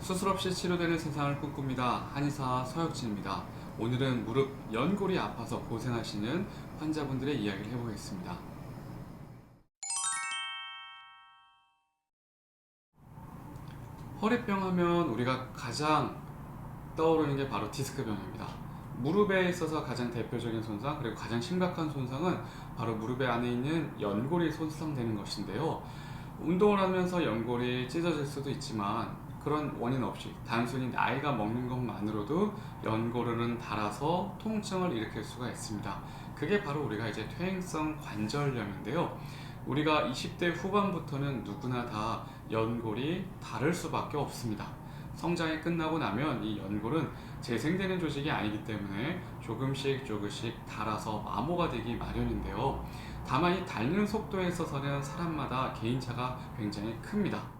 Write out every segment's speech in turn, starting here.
수술 없이 치료되는 세상을 꿈꿉니다. 한의사 서혁진입니다. 오늘은 무릎 연골이 아파서 고생하시는 환자분들의 이야기를 해보겠습니다. 허리병 하면 우리가 가장 떠오르는 게 바로 디스크병입니다. 무릎에 있어서 가장 대표적인 손상 그리고 가장 심각한 손상은 바로 무릎의 안에 있는 연골이 손상되는 것인데요. 운동을 하면서 연골이 찢어질 수도 있지만 그런 원인 없이 단순히 나이가 먹는 것만으로도 연골은 닳아서 통증을 일으킬 수가 있습니다. 그게 바로 우리가 이제 퇴행성 관절염인데요. 우리가 20대 후반부터는 누구나 다 연골이 닳을 수밖에 없습니다. 성장이 끝나고 나면 이 연골은 재생되는 조직이 아니기 때문에 조금씩 조금씩 닳아서 마모가 되기 마련인데요. 다만 이 닳는 속도에 있어서는 사람마다 개인차가 굉장히 큽니다.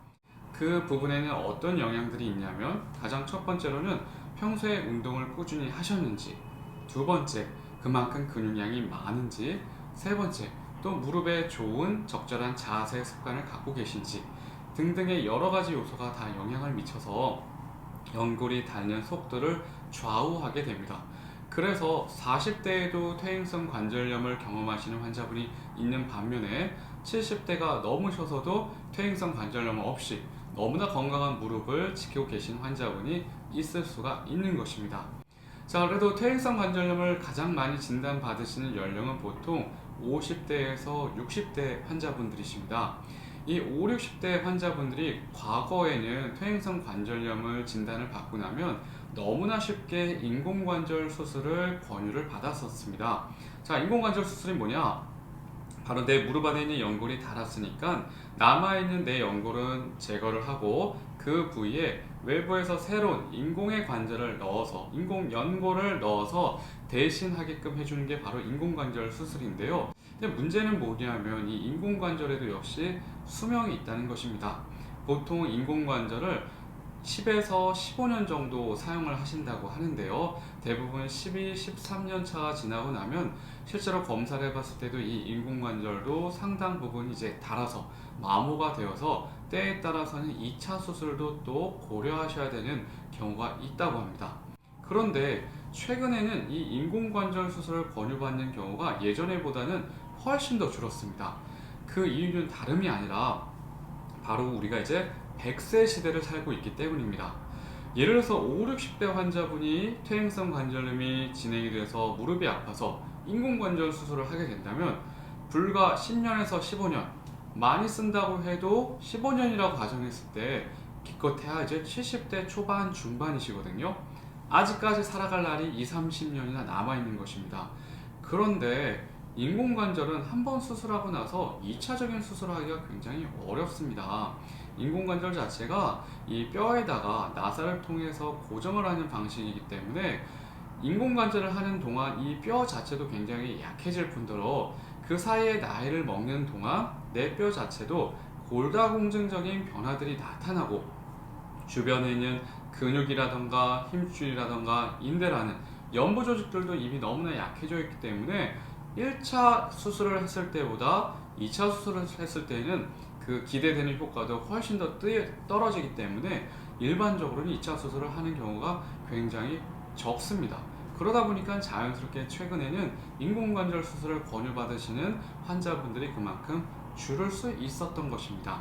그 부분에는 어떤 영향들이 있냐면 가장 첫 번째로는 평소에 운동을 꾸준히 하셨는지 두 번째 그만큼 근육량이 많은지 세 번째 또 무릎에 좋은 적절한 자세 습관을 갖고 계신지 등등의 여러 가지 요소가 다 영향을 미쳐서 연골이 닳는 속도를 좌우하게 됩니다. 그래서 40대에도 퇴행성 관절염을 경험하시는 환자분이 있는 반면에 70대가 넘으셔서도 퇴행성 관절염 없이 너무나 건강한 무릎을 지키고 계신 환자분이 있을 수가 있는 것입니다. 자, 그래도 퇴행성 관절염을 가장 많이 진단받으시는 연령은 보통 50대에서 60대 환자분들이십니다. 이 5, 60대 환자분들이 과거에는 퇴행성 관절염을 진단을 받고 나면 너무나 쉽게 인공관절 수술을 권유를 받았었습니다. 자, 인공관절 수술이 뭐냐? 바로 내 무릎 안에 있는 연골이 닳았으니까 남아있는 내 연골은 제거를 하고 그 부위에 외부에서 새로운 인공의 관절을 넣어서 인공 연골을 넣어서 대신하게끔 해주는 게 바로 인공관절 수술인데요. 근데 문제는 뭐냐면 이 인공관절에도 역시 수명이 있다는 것입니다. 보통 인공관절을 10에서 15년 정도 사용을 하신다고 하는데요. 대부분 12, 13년 차가 지나고 나면 실제로 검사를 해봤을 때도 이 인공관절도 상당 부분 이제 닳아서 마모가 되어서 때에 따라서는 2차 수술도 또 고려하셔야 되는 경우가 있다고 합니다. 그런데 최근에는 이 인공관절 수술을 권유받는 경우가 예전에보다는 훨씬 더 줄었습니다. 그 이유는 다름이 아니라 바로 우리가 이제 100세 시대를 살고 있기 때문입니다. 예를 들어서 5, 60대 환자분이 퇴행성 관절염이 진행이 돼서 무릎이 아파서 인공관절 수술을 하게 된다면 불과 10년에서 15년 많이 쓴다고 해도 15년이라고 가정했을 때 기껏해야 이제 70대 초반 중반이시거든요. 아직까지 살아갈 날이 2, 30년이나 남아 있는 것입니다. 그런데 인공관절은 한 번 수술하고 나서 2차적인 수술하기가 굉장히 어렵습니다. 인공관절 자체가 이 뼈에다가 나사를 통해서 고정을 하는 방식이기 때문에 인공관절을 하는 동안 이 뼈 자체도 굉장히 약해질 뿐더러 그 사이에 나이를 먹는 동안 내 뼈 자체도 골다공증적인 변화들이 나타나고 주변에 있는 근육이라던가 힘줄이라던가 인대라는 연부 조직들도 이미 너무나 약해져 있기 때문에 1차 수술을 했을 때보다 2차 수술을 했을 때는 그 기대되는 효과도 훨씬 더 뜨- 떨어지기 때문에 일반적으로는 2차 수술을 하는 경우가 굉장히 적습니다. 그러다 보니까 자연스럽게 최근에는 인공관절 수술을 권유받으시는 환자분들이 그만큼 줄을 수 있었던 것입니다.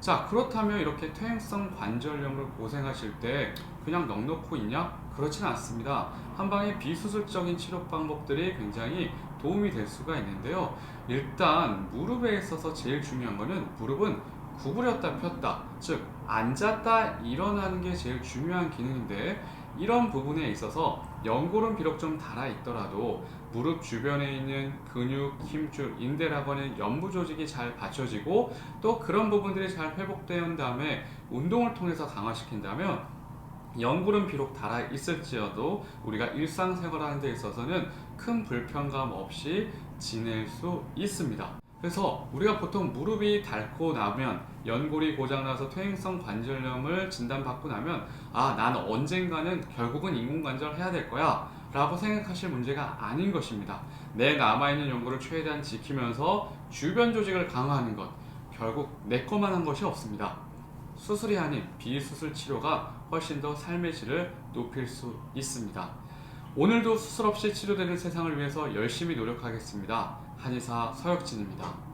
자, 그렇다면 이렇게 퇴행성 관절염으로 고생하실 때 그냥 넉넉고 있냐? 그렇진 않습니다. 한방에 비수술적인 치료 방법들이 굉장히 도움이 될 수가 있는데요. 일단 무릎에 있어서 제일 중요한 거는 무릎은 구부렸다 폈다, 즉 앉았다 일어나는 게 제일 중요한 기능인데 이런 부분에 있어서 연골은 비록 좀 닳아 있더라도 무릎 주변에 있는 근육, 힘줄, 인대라고 하는 연부 조직이 잘 받쳐지고 또 그런 부분들이 잘 회복된 다음에 운동을 통해서 강화시킨다면 연골은 비록 닳아 있을지어도 우리가 일상생활하는 데 있어서는 큰 불편감 없이 지낼 수 있습니다. 그래서 우리가 보통 무릎이 닳고 나면 연골이 고장나서 퇴행성 관절염을 진단받고 나면 아, 난 언젠가는 결국은 인공관절 해야 될 거야 라고 생각하실 문제가 아닌 것입니다. 내 남아있는 연골을 최대한 지키면서 주변 조직을 강화하는 것 결국 내 것만 한 것이 없습니다. 수술이 아닌 비수술 치료가 훨씬 더 삶의 질을 높일 수 있습니다. 오늘도 수술 없이 치료되는 세상을 위해서 열심히 노력하겠습니다. 한의사 서혁진입니다.